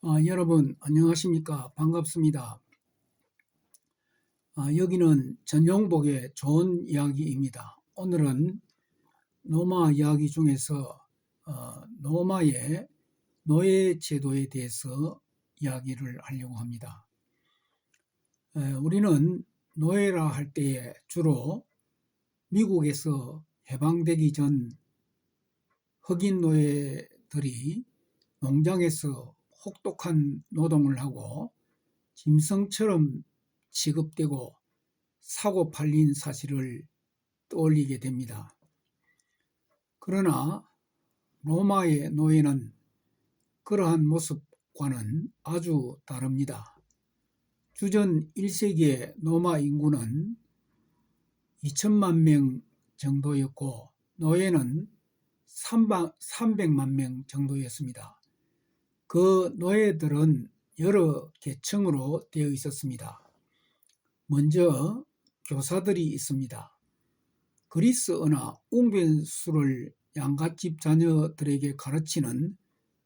아, 여러분 안녕하십니까 반갑습니다. 아, 여기는 전용복의 좋은 이야기입니다. 오늘은 노마 이야기 중에서 어, 노마의 노예 제도에 대해서 이야기를 하려고 합니다. 에, 우리는 노예라 할 때에 주로 미국에서 해방되기 전 흑인 노예들이 농장에서 혹독한 노동을 하고 짐승처럼 취급되고 사고 팔린 사실을 떠올리게 됩니다. 그러나 로마의 노예는 그러한 모습과는 아주 다릅니다. 주전 1세기의 로마 인구는 2천만 명 정도였고 노예는 300만 명 정도였습니다. 그 노예들은 여러 계층으로 되어 있었습니다. 먼저 교사들이 있습니다. 그리스어나 웅변수를 양갓집 자녀들에게 가르치는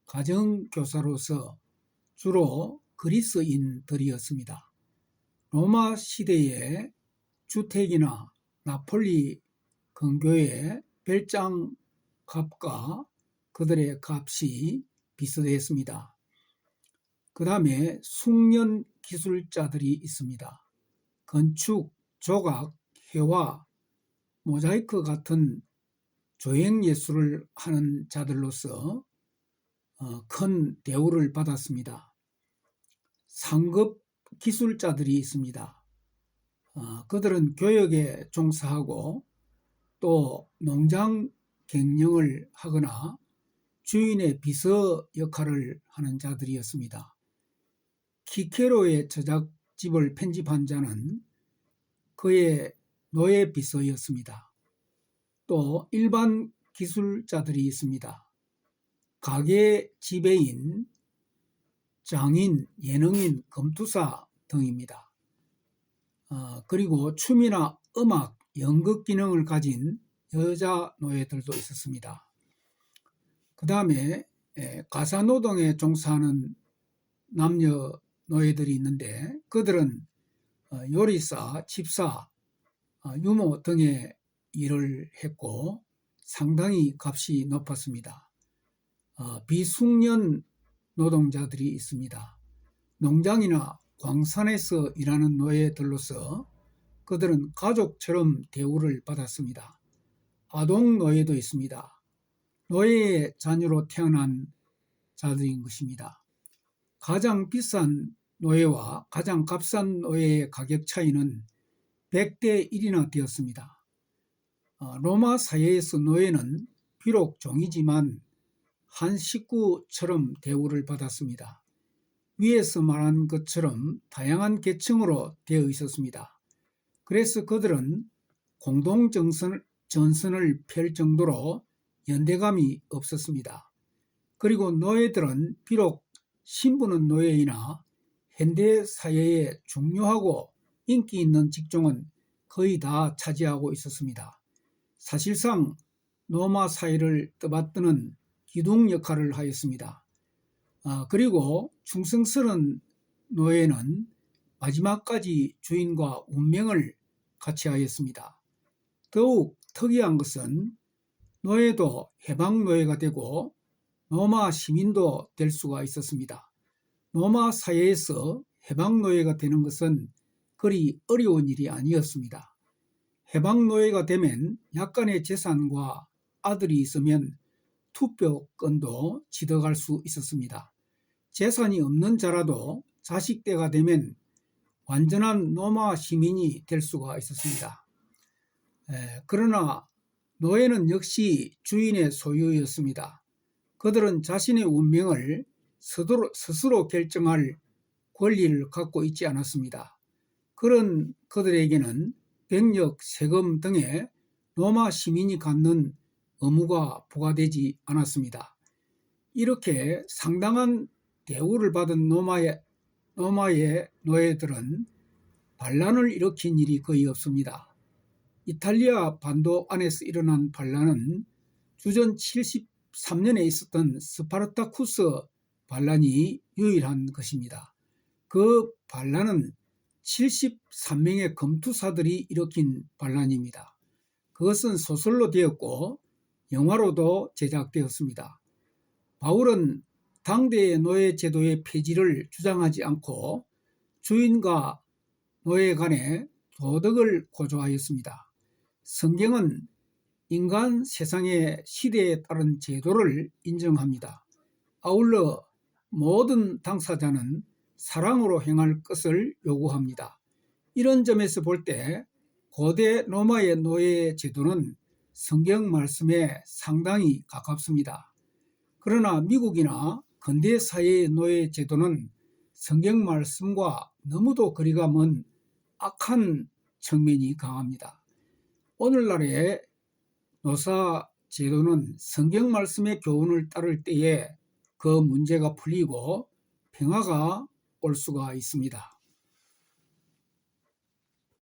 가정교사로서 주로 그리스인들이었습니다. 로마 시대의 주택이나 나폴리 근교의 별장 값과 그들의 값이 비슷했습니다. 그 다음에 숙련 기술자들이 있습니다. 건축, 조각, 회화, 모자이크 같은 조형 예술을 하는 자들로서 어, 큰 대우를 받았습니다. 상급 기술자들이 있습니다. 어, 그들은 교역에 종사하고 또 농장 경영을 하거나 주인의 비서 역할을 하는 자들이었습니다. 키케로의 저작집을 편집한 자는 그의 노예 비서였습니다. 또 일반 기술자들이 있습니다. 가게 지배인, 장인, 예능인, 검투사 등입니다. 어, 그리고 춤이나 음악, 연극 기능을 가진 여자 노예들도 있었습니다. 그 다음에 가사노동에 종사하는 남녀 노예들이 있는데 그들은 어, 요리사, 집사, 어, 유모 등의 일을 했고 상당히 값이 높았습니다. 어, 비숙련 노동자들이 있습니다. 농장이나 광산에서 일하는 노예들로서 그들은 가족처럼 대우를 받았습니다. 아동 노예도 있습니다. 노예의 자녀로 태어난 자들인 것입니다. 가장 비싼 노예와 가장 값싼 노예의 가격 차이는 100대 1이나 되었습니다. 어, 로마 사회에서 노예는 비록 종이지만 한 식구처럼 대우를 받았습니다. 위에서 말한 것처럼 다양한 계층으로 되어 있었습니다. 그래서 그들은 공동전선을 펼 정도로 연대감이 없었습니다. 그리고 노예들은 비록 신분은 노예이나 현대 사회에 중요하고 인기 있는 직종은 거의 다 차지하고 있었습니다. 사실상 노마 사회를 떠받드는 기둥 역할을 하였습니다. 아, 그리고 충성스러운 노예는 마지막까지 주인과 운명을 같이 하였습니다. 더욱 특이한 것은 노예도 해방 노예가 되고 노마 시민도 될 수가 있었습니다. 노마 사회에서 해방 노예가 되는 것은 그리 어려운 일이 아니었습니다. 해방 노예가 되면 약간의 재산과 아들이 있으면 투표권도 취득할 수 있었습니다. 재산이 없는 자라도 자식 때가 되면 완전한 노마 시민이 될 수가 있었습니다. 에, 그러나 노예는 역시 주인의 소유였습니다. 그들은 자신의 운명을 스스로, 스스로 결정할 권리를 갖고 있지 않았습니다. 그런 그들에게는 병력, 세금 등의 로마 시민이 갖는 의무가 부과되지 않았습니다. 이렇게 상당한 대우를 받은 로마의, 로마의 노예들은 반란을 일으킨 일이 거의 없습니다. 이탈리아 반도 안에서 일어난 반란은 주전 73년에 있었던 스파르타쿠스 반란이 유일한 것입니다. 그 반란은 73명의 검투사들이 일으킨 반란입니다. 그것은 소설로 되었고 영화로도 제작되었습니다. 바울은 당대의 노예 제도의 폐지를 주장하지 않고 주인과 노예 간의 도덕을 고조하였습니다. 성경은 인간 세상의 시대에 따른 제도를 인정합니다. 아울러 모든 당사자는 사랑으로 행할 것을 요구합니다. 이런 점에서 볼 때 고대 로마의 노예 제도는 성경 말씀에 상당히 가깝습니다. 그러나 미국이나 근대 사회의 노예 제도는 성경 말씀과 너무도 거리가 먼 악한 측면이 강합니다. 오늘날의 노사 제도는 성경 말씀의 교훈을 따를 때에 그 문제가 풀리고 평화가 올 수가 있습니다.